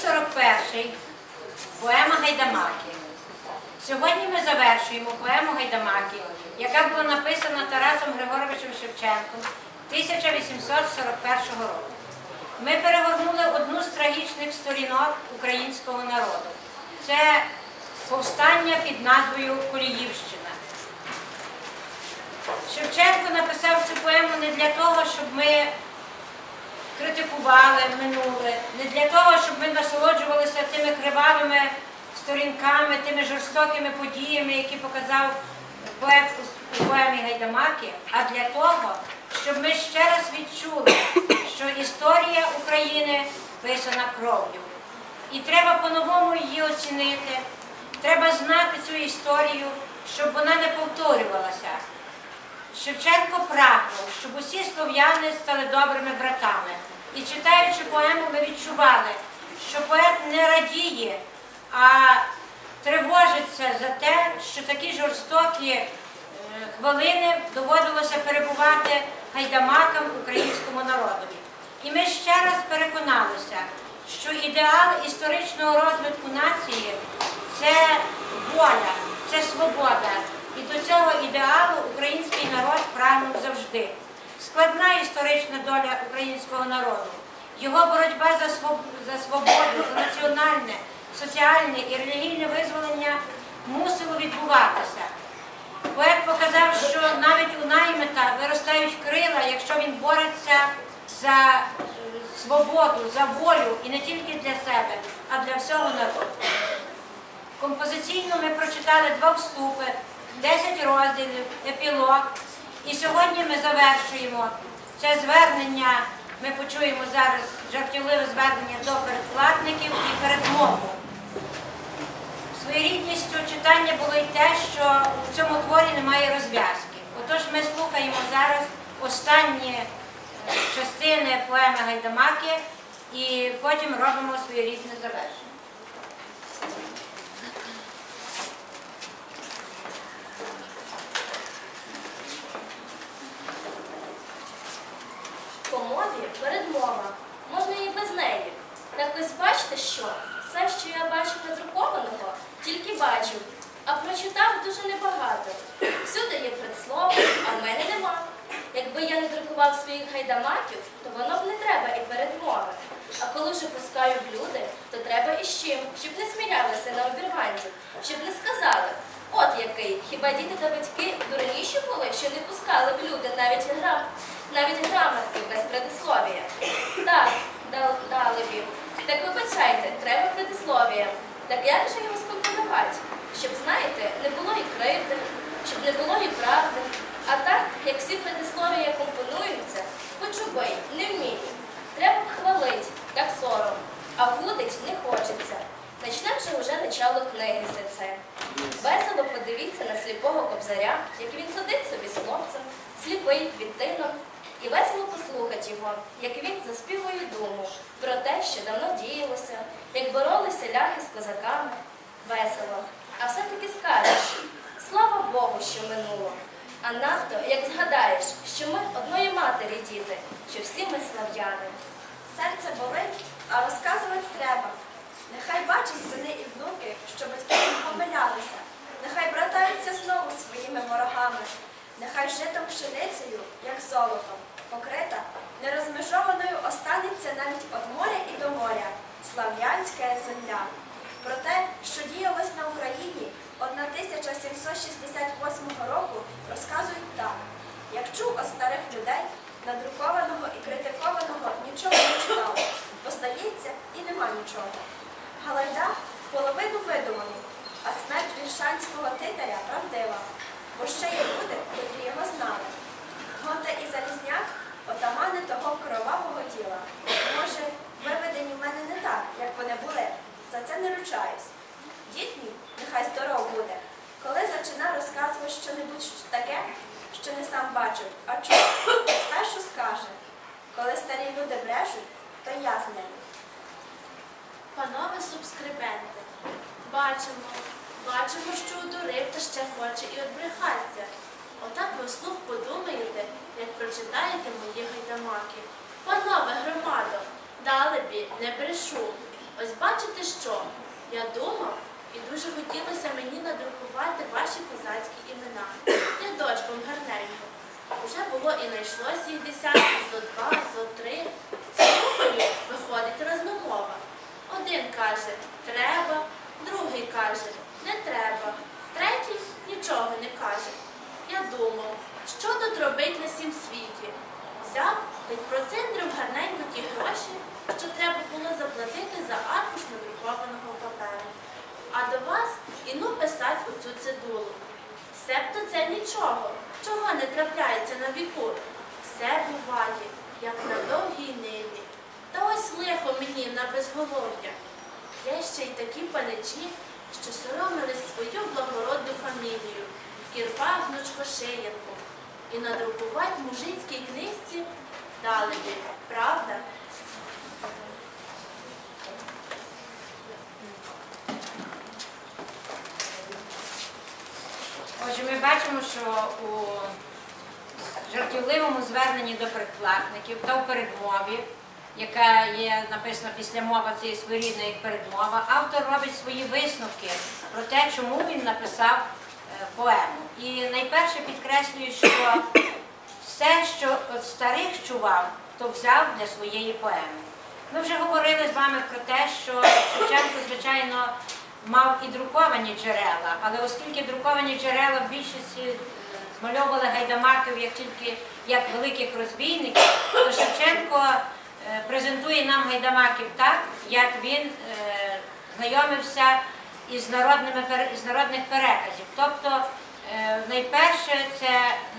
41 поема Гайдамаки. Сьогодні ми завершуємо поему Гайдамаки, яка була написана Тарасом Григоровичем Шевченком 1841 року. Ми перегорнули одну з трагічних сторінок українського народу. Це повстання під назвою Коліївщина. Шевченко написав цю поему не для того, щоб ми критикували минуле, не для того, щоб ми насолоджувалися тими кривавими сторінками, тими жорстокими подіями, які показав поет у поемі Гайдамаки, а для того, щоб ми ще раз відчули, що історія України писана кров'ю. І треба по-новому її оцінити. Треба знати цю історію, щоб вона не повторювалася. Шевченко прагнув, щоб усі слов'яни стали добрими братами. І читаючи поему, ми відчували, що поет не радіє, а тривожиться за те, що такі жорстокі е, хвилини доводилося перебувати гайдамакам українському народові. І ми ще раз переконалися, що ідеал історичного розвитку нації це воля, це свобода. І до цього ідеалу український народ прагнув завжди. Складна історична доля українського народу, його боротьба за своб- за свободу, за національне, соціальне і релігійне визволення мусило відбуватися. Поет показав, що навіть у наймита виростають крила, якщо він бореться за свободу, за волю і не тільки для себе, а для всього народу. Композиційно ми прочитали два вступи, 10 розділів, епілог. І сьогодні ми завершуємо це звернення. Ми почуємо зараз жартівливе звернення до передплатників і передмову. Своєрідністю читання було й те, що в цьому творі немає розв'язки. Отож ми слухаємо зараз останні е, частини поеми Гайдамаки і потім робимо своєрідне завершення. Мові передмова. Можна і без неї. Так ось бачите що? Все, що я бачив надрукованого, тільки бачив, а прочитав дуже небагато. Всюди є предслово, а в мене нема. Якби я не друкував своїх гайдамаків, то воно б не треба і передмови. А коли вже пускаю в люди, то треба і з чим, щоб не сміялися на обірванців, щоб не сказали. От який, хіба діти та батьки дурніші були, що не пускали в люди навіть грам, навіть грамотки без предисловія. Так, дал- дали б. Так вибачайте, треба предисловія. Так як же його скомпонувати? Щоб, знаєте, не було і кривди, щоб не було і правди. А так, як всі предисловія компонуються, хоч убий, не вмію. Треба б хвалить, так сором, а гудить не хочеться. Начнем же уже начало книги за це. Весело подивіться на сліпого кобзаря, як він сидить собі з сліпий відтином. І весело послухати його, як він заспівує думу про те, що давно діялося, як боролися ляхи з козаками. Весело. А все-таки скажеш, слава Богу, що минуло. А надто, як згадаєш, що ми одної матері діти, що всі ми слав'яни. Серце болить, а розказувати треба. Нехай бачать сини і внуки, що батьки не помилялися. Нехай братаються знову своїми ворогами. Нехай житом пшеницею, як золотом, покрита, нерозмежованою останеться навіть від моря і до моря, слав'янська земля. Про те, що діялось на Україні 1768 року, розказують так. Як чув від старих людей, надрукованого і критикованого нічого не читав, бо здається, і нема нічого. Галайда половину видуманий, а смерть вільшанського титаря правдива, бо ще є люди, котрі його знали. Гонта і Залізняк отамани того кровавого діла. Може, виведені в мене не так, як вони були. За це не ручаюсь. Дід мій, нехай здоров буде, коли зачина розказувати щонебудь таке, що не сам бачив, а чув, спершу скаже. Коли старі люди брешуть, то я з ними. Панове субскрибенти, бачимо, бачимо, що удурив та ще хоче і отбрехаться. Отак ви вслух подумаєте, як прочитаєте мої гайдамаки. Панове громадо, дали бі, не брешу. Ось бачите що? Я думав, і дуже хотілося мені надрукувати ваші козацькі імена. Рядочком гарненько. Уже було і знайшлось їх десятки, зо два, зо три. Слухаю, виходить розномова. Один каже треба, другий каже не треба, третій нічого не каже. Я думав, що тут робить на сім світі. Взяв та й гарненько ті гроші, що треба було заплатити за аркуш надрукованого паперу. А до вас іну писать у цю цидулу. Себто це нічого, чого не трапляється на віку. Все буває, як на довгій ниві. Та ось лихо мені на безголов'я. Є ще й такі паничі, що соромились свою благородну фамілію, Кірпа гнучко шиянку. І надрукувати в мужицькій книжці дали правда? Отже, ми бачимо, що у жартівливому зверненні до предплатників та у передмові, яка є написана після мови цієї своєрідної передмова, автор робить свої висновки про те, чому він написав поему. І найперше підкреслює, що все, що от старих чував, то взяв для своєї поеми. Ми вже говорили з вами про те, що Шевченко, звичайно, мав і друковані джерела, але оскільки друковані джерела в більшості е, змальовували гайдамаків як тільки як великих розбійників, то Шевченко е, презентує нам гайдамаків так, як він е, знайомився із народними із народних переказів. Тобто, е, найперше це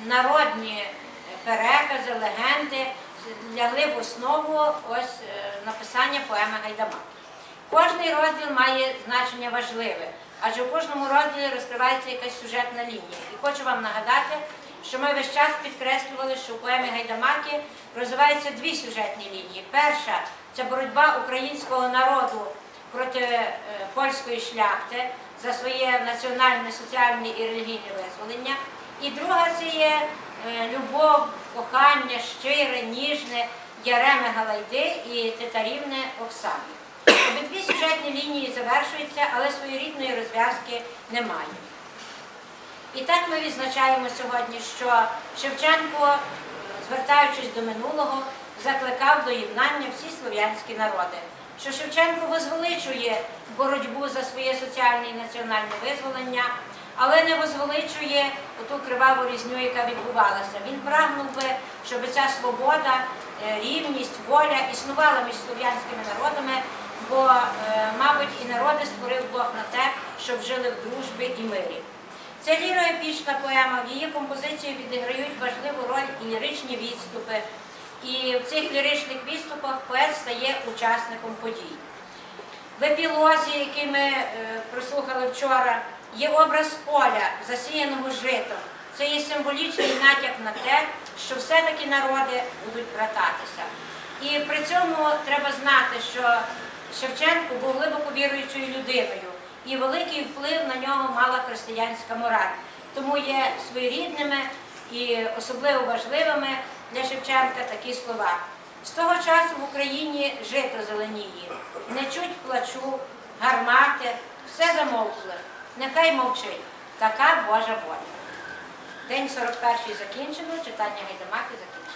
народні перекази, легенди лягли в основу ось е, написання поеми Гайдамак. Кожний розділ має значення важливе, адже в кожному розділі розкривається якась сюжетна лінія. І хочу вам нагадати, що ми весь час підкреслювали, що в поемі Гайдамаки розвиваються дві сюжетні лінії. Перша це боротьба українського народу проти е, польської шляхти за своє національне, соціальне і релігійне визволення. І друга це є е, любов, кохання, щире, ніжне Яреми Галайди і Титарівни Оксани. Обидві сюжетні лінії завершуються, але своєрідної розв'язки немає. І так ми відзначаємо сьогодні, що Шевченко, е, звертаючись до минулого, закликав до єднання всі слов'янські народи. Що Шевченко возвеличує боротьбу за своє соціальне і національне визволення, але не возвеличує оту криваву різню, яка відбувалася. Він прагнув би, щоб ця свобода, е, рівність, воля існувала між слов'янськими народами, бо, е, мабуть, і народи створив Бог на те, щоб жили в дружбі і мирі. Це ліроепічна поема, в її композиції відіграють важливу роль і ліричні відступи. І в цих ліричних відступах поет стає учасником подій. В епілозі, який ми е, прослухали вчора, є образ поля, засіяного житом. Це є символічний натяк на те, що все-таки народи будуть брататися. І при цьому треба знати, що Шевченко був глибоко віруючою людиною, і великий вплив на нього мала християнська мораль. Тому є своєрідними і особливо важливими для Шевченка такі слова. З того часу в Україні жито зеленіє, не чуть плачу, гармати, все замовкли. Нехай мовчить. Така Божа воля. День 41 закінчено, читання Гайдамаки закінчено.